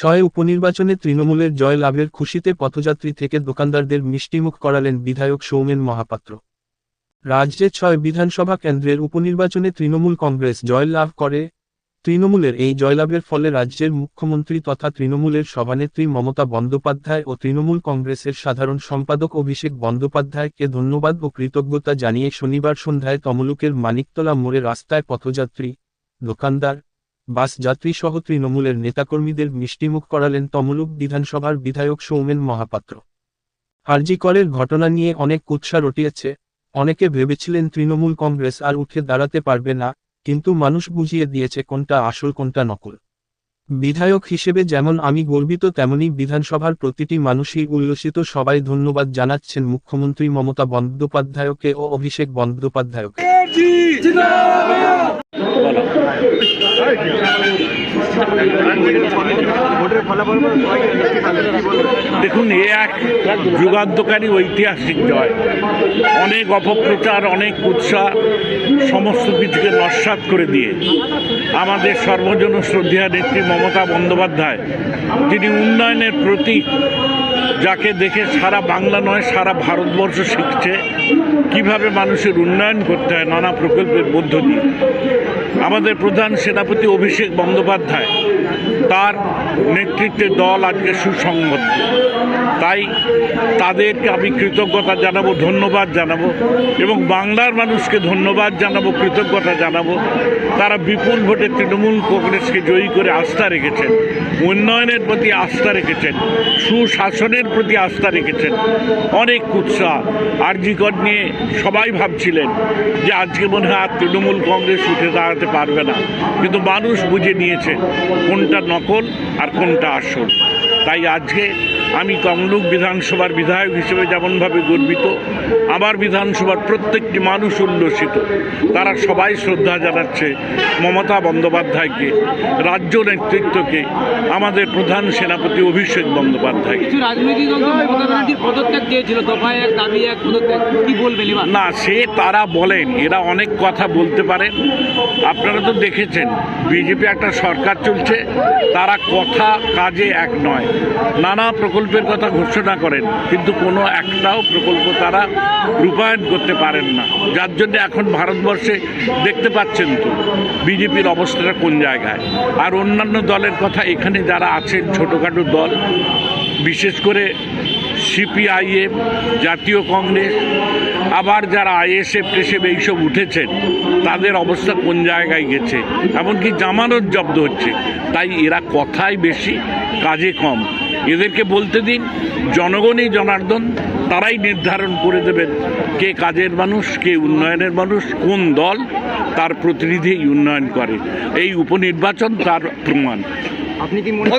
ছয় উপনির্বাচনে তৃণমূলের জয় লাভের খুশিতে পথযাত্রী থেকে দোকানদারদের মিষ্টিমুখ করালেন বিধায়ক সৌমেন মহাপাত্র। রাজ্যে ছয় বিধানসভা কেন্দ্রের উপনির্বাচনে তৃণমূল কংগ্রেস জয় লাভ করে। তৃণমূলের এই জয়লাভের ফলে রাজ্যের মুখ্যমন্ত্রী তথা তৃণমূলের সভানেত্রী মমতা বন্দ্যোপাধ্যায় ও তৃণমূল কংগ্রেসের সাধারণ সম্পাদক অভিষেক বন্দ্যোপাধ্যায়কে ধন্যবাদ ও কৃতজ্ঞতা জানিয়ে শনিবার সন্ধ্যায় তমলুকের মানিকতলা মোড়ে রাস্তায় পথযাত্রী, দোকানদার বাস যাত্রী সহ তৃণমূলের নেতাকর্মীদের মিষ্টিমুখ করালেন তমলুক বিধানসভার বিধায়ক সৌমেন মহাপাত্র। হার্জিকরের ঘটনা নিয়ে অনেক কুৎসা রটিয়েছে, অনেকে ভেবেছিলেন তৃণমূল কংগ্রেস আর উঠে দাঁড়াতে পারবে না, কিন্তু মানুষ বুঝিয়ে দিয়েছে কোনটা আসল কোনটা নকল। বিধায়ক হিসেবে যেমন আমি গর্বিত, তেমনি বিধানসভার প্রতিটি মানুষই উল্লসিত। সবাই ধন্যবাদ জানাচ্ছেন মুখ্যমন্ত্রী মমতা বন্দ্যোপাধ্যায়কে ও অভিষেক বন্দ্যোপাধ্যায়কে। দেখুন, এ এক যুগান্তকারী ঐতিহাসিক জয়। অনেক অপপ্রচার, অনেক উৎসাহ সমস্ত কিছুকে নস্বাত করে দিয়ে আমাদের সর্বজন শ্রদ্ধেয়া নেত্রী মমতা বন্দ্যোপাধ্যায়, যিনি উন্নয়নের প্রতীক, যাকে দেখে সারা বাংলা নয়, সারা ভারতবর্ষ শিখছে কীভাবে মানুষের উন্নয়ন করতে হয় নানা প্রকল্পের মধ্য দিয়ে। আমাদের প্রধান সেনাপতি অভিষেক বন্দ্যোপাধ্যায় তার নেতৃত্বে দল আজকে সুসংবদ্ধ তাই তাদেরকে আমি কৃতজ্ঞতা জানাব, ধন্যবাদ জানাব এবং বাংলার মানুষকে ধন্যবাদ জানাব, কৃতজ্ঞতা জানাব। তারা বিপুল ভোটে তৃণমূল কংগ্রেসকে জয়ী করে আস্থা রেখেছেন, উন্নয়নের প্রতি আস্থা রেখেছেন, সুশাসনের প্রতি আস্থা রেখেছেন। অনেক উৎসাহ, আরজিকর নিয়ে সবাই ভাবছিলেন যে আজকে মনে হয় আর তৃণমূল কংগ্রেস উঠে দাঁড়াতে পারবে না। কিন্তু মানুষ বুঝে নিয়েছে কোনটা নকল আর কোনটা আসল। তাই আজকে আমি তমলুক বিধানসভার বিধায়ক হিসেবে যেমনভাবে গর্বিত আমার বিধানসভার প্রত্যেকটি মানুষ উল্লসিত। তারা সবাই শ্রদ্ধা জানাচ্ছে মমতা বন্দ্যোপাধ্যায়কে রাজ্য নেতৃত্বকে আমাদের প্রধান সেনাপতি অভিষেক বন্দ্যোপাধ্যায় না সে তারা বলেন এরা অনেক কথা বলতে পারেন। আপনারা তো দেখেছেন বিজেপি একটা সরকার চলছে তারা কথা কাজে এক নয়। নানা প্রকল্পের কথা ঘোষণা করেন, কিন্তু কোনো একটাও প্রকল্প তারা রূপায়ণ করতে পারেন না। যার জন্য এখন ভারতবর্ষে দেখতে পাচ্ছেন তো বিজেপির অবস্থাটা কোন জায়গায়। আর অন্যান্য দলের কথা এখানে যারা আছেন, ছোটোখাটো দল, বিশেষ করে সিপিআইএম, জাতীয় কংগ্রেস আবার যারা আইএসএফ টেসএফ এইসব উঠেছেন তাদের অবস্থা কোন জায়গায় গেছে? এমনকি জামানত জব্দ হচ্ছে। তাই এরা কথাই বেশি কাজে কম। এদেরকে বলতে দিন জনগণই জনার্দন তারাই নির্ধারণ করে দেবেন কে কাজের মানুষ কে উন্নয়নের মানুষ কোন দল তার প্রতিনিধি উন্নয়ন করে। এই উপনির্বাচন তার প্রমাণ। আপনি কি মনে